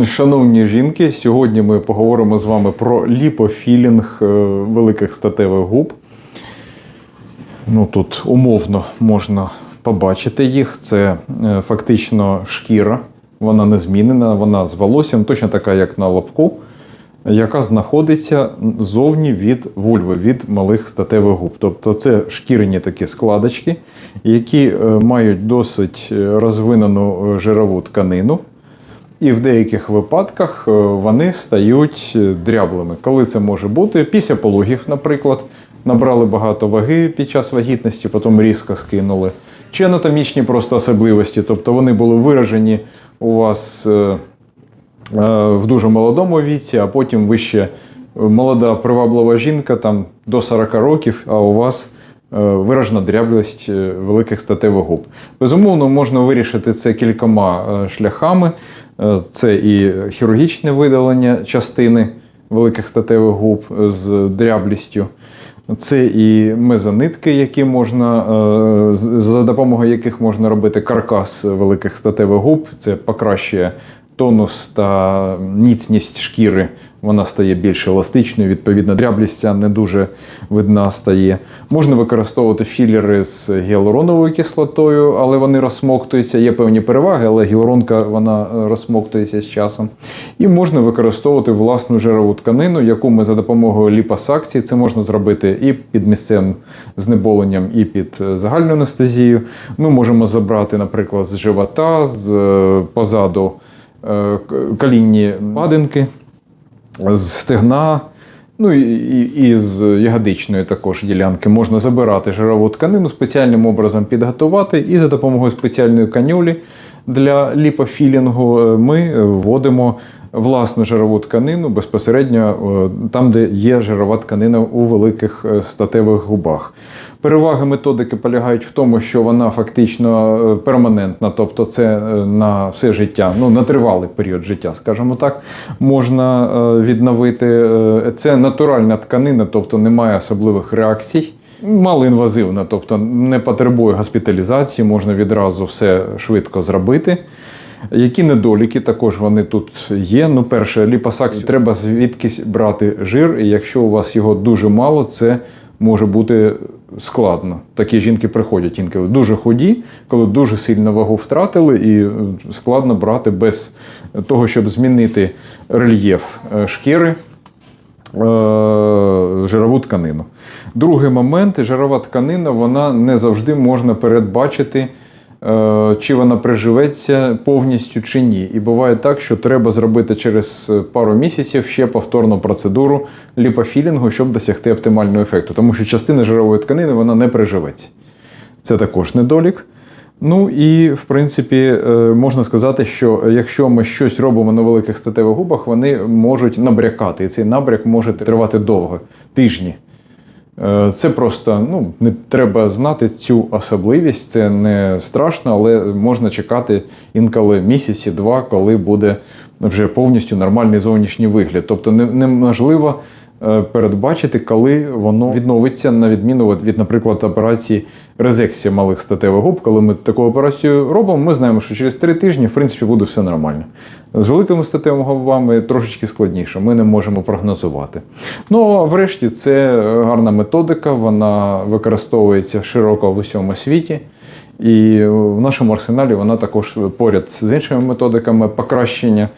Шановні жінки, сьогодні ми поговоримо з вами про ліпофілінг е, великих статевих губ. Ну, тут умовно можна побачити їх. Це е, фактично шкіра, вона не змінена, вона з волоссям, точно така, як на лобку, яка знаходиться зовні від вульви, від малих статевих губ. Тобто це шкіряні такі складочки, які е, мають досить розвинену жирову тканину. І в деяких випадках е, вони стають е, дряблими. Коли це може бути? Після пологів, наприклад, набрали багато ваги під час вагітності, потім різко скинули. Чи анатомічні просто особливості, тобто вони були виражені у вас е, в дуже молодому віці, а потім ви ще молода приваблива жінка там до 40 років, а у вас виражена дряблість е, великих статевих губ. Безумовно, можна вирішити це кількома е, шляхами. Е, Це і хірургічне видалення частини великих статевих губ з дряблістю. Це і мезонитки, які можна, е, за допомогою яких можна робити каркас великих статевих губ. Це покращує тонус та міцність шкіри. Вона стає більш еластичною, відповідно, дряблість не дуже видна стає. Можна використовувати філери з гіалуроновою кислотою, але вони розсмоктуються. Є певні переваги, але гіалуронка вона е, розсмоктується з часом. І можна використовувати власну жирову тканину, яку ми за допомогою ліпосакції, це можна зробити і під місцевим знеболенням, і під е, загальною анестезією. Ми можемо забрати, наприклад, з живота, з е, позаду колінні падинки, з стегна. Ну і, і, і з ягодичної також ділянки можна забирати жирову тканину, спеціальним образом підготувати, і за допомогою спеціальної канюлі для ліпофілінгу е, ми вводимо власну жирову тканину безпосередньо е, там, де є жирова тканина у великих е, статевих губах. Переваги методики полягають в тому, що вона фактично е, перманентна, тобто це е, на все життя, ну на тривалий період життя, скажімо так, можна е, відновити. Е, Це натуральна тканина, тобто немає особливих реакцій. Малоінвазивна, тобто не потребує госпіталізації, можна відразу все швидко зробити. Які недоліки також вони тут є. Ну, перше, ліпосакцію треба звідкись брати жир, і якщо у вас його дуже мало, це може бути складно. Такі жінки приходять інколи дуже худі, коли дуже сильно вагу втратили, і е, складно брати без того, щоб змінити рельєф е, шкіри. Е, Жирову тканину. Другий момент жирова тканина, вона не завжди можна передбачити, е, чи вона приживеться повністю чи ні. І буває так, що треба зробити через пару місяців ще повторну процедуру ліпофілінгу, щоб досягти оптимального ефекту. Тому що частина жирової тканини вона не приживеться. Це також недолік. Ну і в принципі е, можна сказати, що якщо ми щось робимо на великих статевих губах, вони можуть набрякати. І цей набряк може тривати довго, тижні. Е, Це просто ну, не треба знати цю особливість. Це не страшно, але можна чекати інколи місяці, два, коли буде вже повністю нормальний зовнішній вигляд. Тобто неможливо е, передбачити, коли воно відновиться, на відміну від, від, наприклад, операції резекції малих статевих губ. Коли ми таку операцію робимо, ми знаємо, що через три тижні, в принципі, буде все нормально. З великими статевими губами трошечки складніше, ми не можемо прогнозувати. Ну, а врешті, це гарна методика, вона використовується широко в усьому світі. І в нашому арсеналі вона також поряд з іншими методиками покращення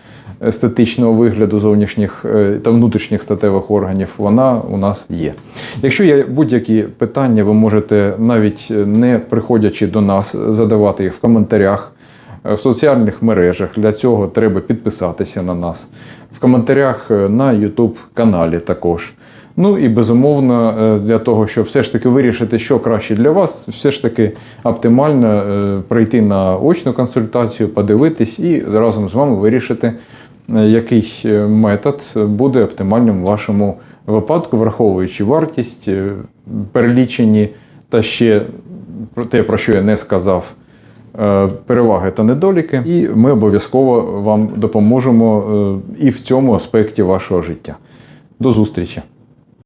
естетичного вигляду зовнішніх е, та внутрішніх статевих органів, вона у нас є. Якщо є будь-які питання, ви можете навіть е, не приходячи до нас, задавати їх в коментарях. е, В соціальних мережах для цього треба підписатися на нас, в коментарях на YouTube каналі також. Ну і безумовно, для того, щоб все ж таки вирішити, що краще для вас, все ж таки оптимально прийти на очну консультацію, подивитись і разом з вами вирішити, який е, метод буде оптимальним в вашому випадку, враховуючи вартість, е, перелічені та ще те, про що я не сказав. е, Переваги та недоліки, і ми обов'язково вам допоможемо е, і в цьому аспекті вашого життя. До зустрічі!